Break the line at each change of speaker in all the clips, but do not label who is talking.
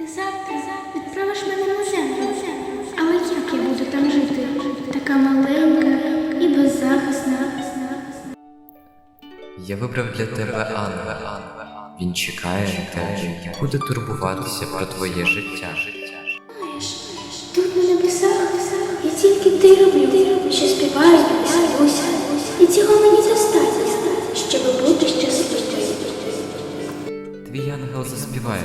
Ти завтра відправиш мене на землю. Але як я буду там жити?
Така маленька і беззахисна. Я вибрав для тебе Анна. Він чекає на тебе, буде турбуватися про твоє життя.
Твій ангел заспіває,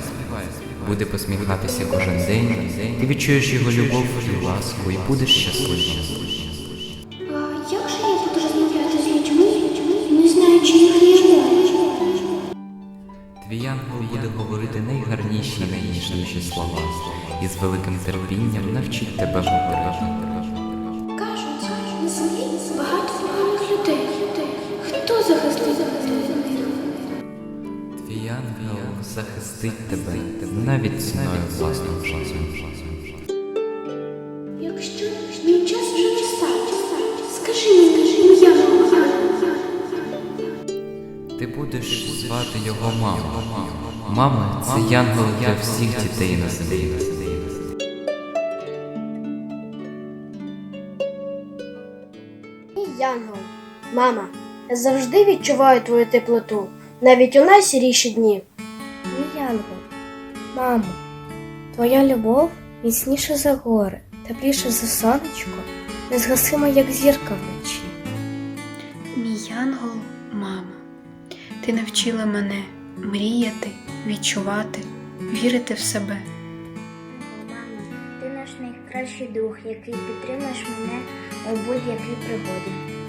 буде посміхатися кожен день. Ти відчуєш його любов і ласку і будеш щасливим.
А як же я буду розмовляти з людьми, не знаючи їхньої?
Твій ангел буде говорити найгарніші найніжніші слова і з великим терпінням навчить тебе говорити. Ангел захистить тебе навіть ціною власного життя.
Якщо мій час вже настав, скажи мені, моя мама.
Ти будеш звати його мама. Мама це янгол для всіх дітей на землі.
Янгол, мама, я завжди відчуваю твою теплоту, навіть у найсіріші дні.
Мій Янгол, мамо, твоя любов міцніша за гори, тепліша за сонечко, незгасима, як зірка вночі.
Мій янгол, мама, ти навчила мене мріяти, відчувати, вірити в себе.
Мамо, ти наш найкращий друг, який підтримаєш мене у будь-якій пригоді.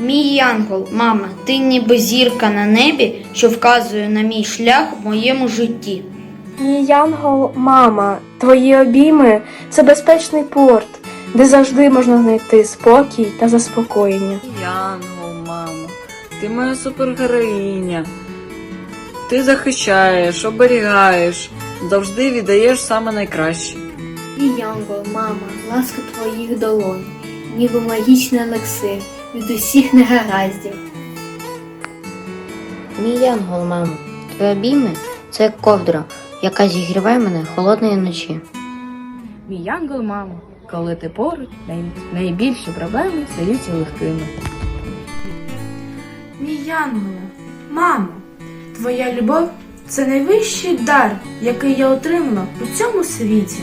Мій янгол, мама, ти ніби зірка на небі, що вказує на мій шлях у моєму житті.
Мій Янгол, мама, твої обійми це безпечний порт, де завжди можна знайти спокій та заспокоєння.
Янгол, мамо, ти моя супергероїня. Ти захищаєш, оберігаєш, завжди віддаєш саме найкраще.
Мій Янгол, мама, ласка твоїх долонь, ніби магічний елексир від усіх негараздів.
Мій янгол, мамо, твої обійми це як ковдра, яка зігріває мене холодної ночі.
Мій янгол, мамо, коли ти поруч, най- найбільші проблеми стаються легкими.
Мій Янголе, мамо, твоя любов це найвищий дар, який я отримала у цьому світі.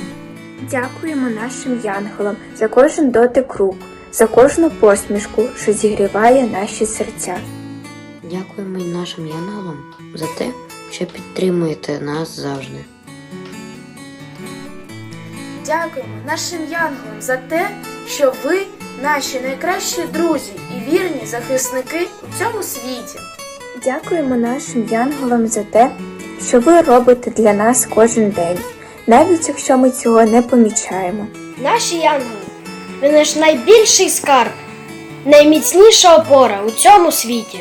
Дякуємо нашим янголам за кожен дотик рук, за кожну посмішку, що зігріває наші серця.
Дякуємо й нашим янголам за те, що підтримуєте нас завжди.
Дякуємо нашим янголам за те, що ви наші найкращі друзі і вірні захисники у цьому світі.
Дякуємо нашим янголам за те, що ви робите для нас кожен день, навіть якщо ми цього не помічаємо.
Наші янголи, ви наш найбільший скарб, найміцніша опора у цьому світі.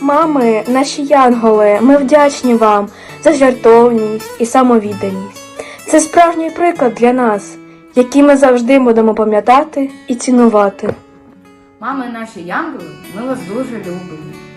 Мами, наші янголи, ми вдячні вам за жертовність і самовідданість. Це справжній приклад для нас, який ми завжди будемо пам'ятати і цінувати.
Мами наші янголи, ми вас дуже любимо.